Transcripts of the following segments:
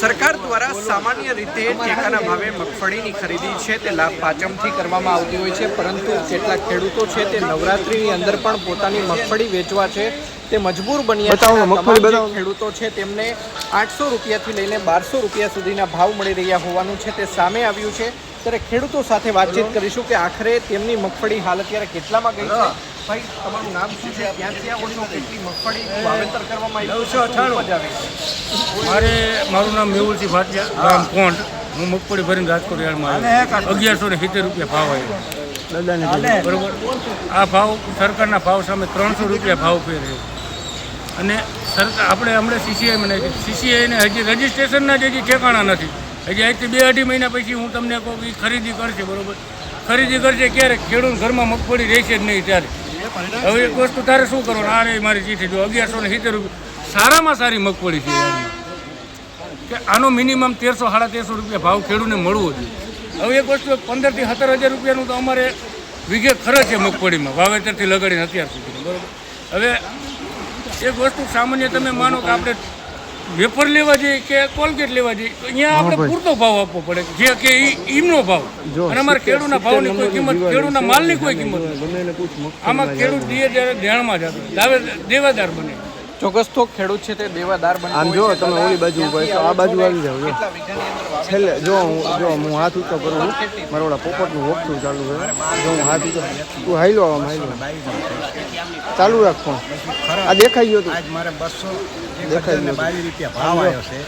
સરકાર દ્વારા સામાન્ય રીતે ટેકાના ભાવે મગફળીની ખરીદી છે તે લાભ પાચમથી કરવામાં આવતી હોય છે પરંતુ કેટલાક ખેડૂતો છે તે નવરાત્રિની અંદર પણ પોતાની મગફળી વેચવા છે તે મજબૂર બન્યા છે. મગફળી તમામ ખેડૂતો છે તેમને આઠસો રૂપિયાથી લઈને બારસો રૂપિયા સુધીના ભાવ મળી રહ્યા હોવાનું છે તે સામે આવ્યું છે. ત્યારે ખેડૂતો સાથે વાતચીત કરીશું કે આખરે તેમની મગફળી હાલ અત્યારે કેટલામાં ગઈ છે? ભાઈ તમારું નામ શું છે? ક્યાંથી આવો છો કેટલી મગફળી વાવેતર કરવામાં આવી છે? મારે મારું નામ મેહુલસિંહ ભાટિયા ગામ કોંટ હું મગફળી ભરીને રાજકોટ યાર્ડમાં આવ્યો. અગિયારસો ને સિત્તેર રૂપિયા ભાવ આવ્યો. બરોબર. આ ભાવ સરકારના ભાવ સામે ત્રણસો રૂપિયા ભાવ ફેર અને સરકાર આપણે હમણાં સીસીઆઈ મને સીસીઆઈને હજી રજીસ્ટ્રેશનના જ હજી ઠેકાણા નથી. હજી આજથી બે અઢી મહિના પછી હું તમને કહું કે ખરીદી કરશે બરોબર? ખરીદી કરશે ક્યારે? ખેડૂત ઘરમાં મગફળી રહેશે જ નહીં ત્યારે. હવે એક વસ્તુ તારે શું કરવાનું? આ રહી મારી ચીઠી જો અગિયારસો ને સિત્તેર રૂપિયા. સારામાં સારી મગફળી છે. કે આનો મિનિમમ તેરસો સાડા તેરસો રૂપિયા ભાવ ખેડૂતને મળવો જોઈએ. હવે એક વસ્તુ પંદરથી સત્તર હજાર રૂપિયાનું તો અમારે વીઘે ખર્ચ છે મગફળીમાં વાવેતરથી લગાડીને અત્યાર સુધી બરાબર? હવે એક વસ્તુ સામાન્ય તમે માનો કે આપણે વેફર લેવા જઈએ કે કોલગેટ લેવા જઈએ તો અહીંયા આપણે પૂરતો ભાવ આપવો પડે જે કે ઈ એમનો ભાવ. અને અમારે ખેડૂતના ભાવની કોઈ કિંમત ખેડૂતના માલની કોઈ કિંમત આમાં ખેડૂત દીએ ત્યારે ધ્યાનમાં જતો દાવે દેવાદાર બને. ચોક્કસ તો ખેડૂત છે તે દેવાદાર બનતો આમ જો તમે ઓલી બાજુ ઊભા છો આ બાજુ આવી જાવ જો. છેલ્લે જો હું જો હું હાથ ઊંચો કરું છું મારો ઓલા પોપટનું વોકથ્રુ ચાલુ છે જો હું હાથ ઊંચો તું હાઈલો આમ હાઈલો. ચાલુ રાખ ફોન. આ દેખાઈ ગયો તું. આજ મારે બસો દેખાઈ ગયો બાવીસ રૂપિયા ભાવ આવ્યો છે.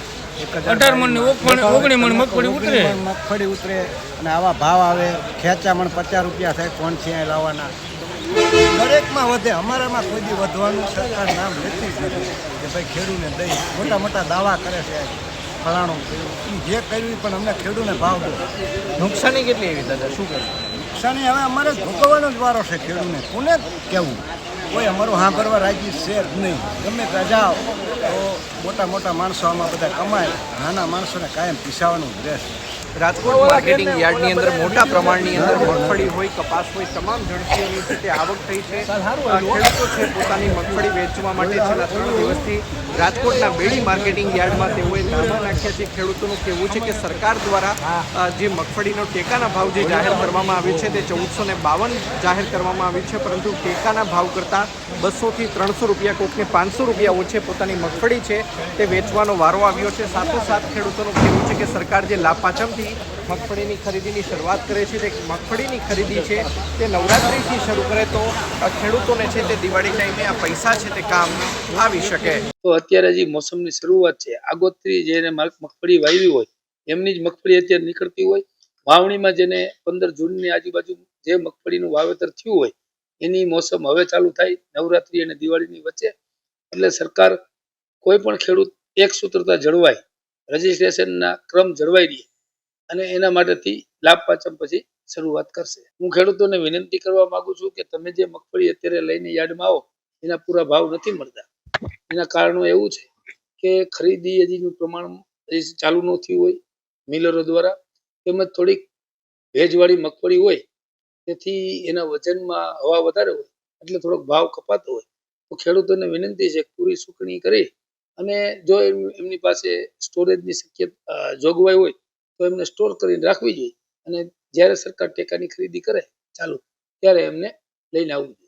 અઢાર મણની ઓગણ ઓગણી મણ મગફળી ઉતરે. મગફળી ઉતરે અને આવા ભાવ આવે. ખેંચામણ પચાસ રૂપિયા થાય કોણ છે લાવવાના? દરેકમાં વધે. અમારામાં કોઈ દી વધવાનું સરકાર નામ લેતી જ નથી કે ભાઈ ખેડૂને દઈ. મોટા મોટા દાવા કરે છે. ફલાણું કર્યું. જે કર્યું પણ અમને ખેડૂને ભાવ દો. નુકસાની કેટલી એવી દાદા? શું કરે નુકસાની હવે અમારે ભોગવવાનો જ વારો છે ખેડૂને. કોને કહેવું? કોઈ અમારું સાંભળવા રાજી છે જ નહીં. ગમે ત્યાં જાઓ તો મોટા મોટા માણસો આમાં બધા કમાય. નાના માણસોને કાયમ પીસાવાનું જ રહેશે. રાજકોટ માર્કેટિંગ યાર્ડની અંદર મોટા પ્રમાણની અંદર મગફળી હોય કપાસ હોય તમામ જણસીઓની રીતે આવક થઈ છે. ખેડૂતો છે પોતાની મગફળી વેચવા માટે છેલ્લા ત્રણ દિવસથી રાજકોટના બેડી માર્કેટિંગ યાર્ડમાં તેઓએ ધારણા નાખ્યા છે. ખેડૂતોનું કહેવું છે કે સરકાર દ્વારા જે મગફળીનો ટેકાના ભાવ જે જાહેર કરવામાં આવ્યો છે તે ચૌદસો ને બાવન જાહેર કરવામાં આવ્યું છે પરંતુ ટેકાના ભાવ કરતાં બસોથી ત્રણસો રૂપિયા કોકને પાંચસો રૂપિયા ઓછે પોતાની મગફળી છે તે વેચવાનો વારો આવ્યો છે. સાથોસાથ ખેડૂતોનું કહેવું છે કે સરકાર જે લાભ પાચમથી મગફળીની ખરીદીની શરૂઆત કરે છે, તે મગફળીની ખરીદી છે, તે નવરાત્રિથી શરૂ કરે તો ખેડૂતોને છે તે દિવાળી ટાઈમે આ પૈસા છે તે કામ આવી શકે. તો અત્યારે જે મોસમની શરૂઆત છે, આગોતરી જેને મગફળી વાવી હોય, એમની જ મગફળી અત્યારે નીકળતી હોય, વાવણીમાં જેને પંદર જૂનની આજુબાજુ જે મગફળીનું વાવેતર થયું હોય, એની મોસમ હવે ચાલુ થાય, નવરાત્રી અને દિવાળીની વચ્ચે. એટલે સરકાર કોઈ પણ ખેડૂત એક સૂત્રતા જળવાય, રજીસ્ટ્રેશનના ક્રમ જળવાઈ રહે અને એના માટેથી લાભ પાચમ પછી શરૂઆત કરશે. હું ખેડૂતોને વિનંતી કરવા માંગુ છું કે તમે જે મગફળી અત્યારે લઈને યાર્ડમાં આવો, એના પૂરા ભાવ નથી મળતા. એના કારણો એવું છે કે ખરીદી હજીનું પ્રમાણ હજી ચાલુ ન થયું હોય મિલરો દ્વારા, તેમજ થોડીક ભેજવાળી મગફળી હોય, તેથી એના વજનમાં હવા વધારે હોય, એટલે થોડોક ભાવ કપાતો હોય. તો ખેડૂતોને વિનંતી છે પૂરી સુકણી કરી અને જો એમ- એમની પાસે સ્ટોરેજની શક્યતા જોગવાઈ હોય તો એમને સ્ટોર કરીને રાખવી જોઈએ. અને જ્યારે સરકાર ટેકાની ખરીદી કરે, ચાલુ, ત્યારે એમને લઈને આવવું જોઈએ.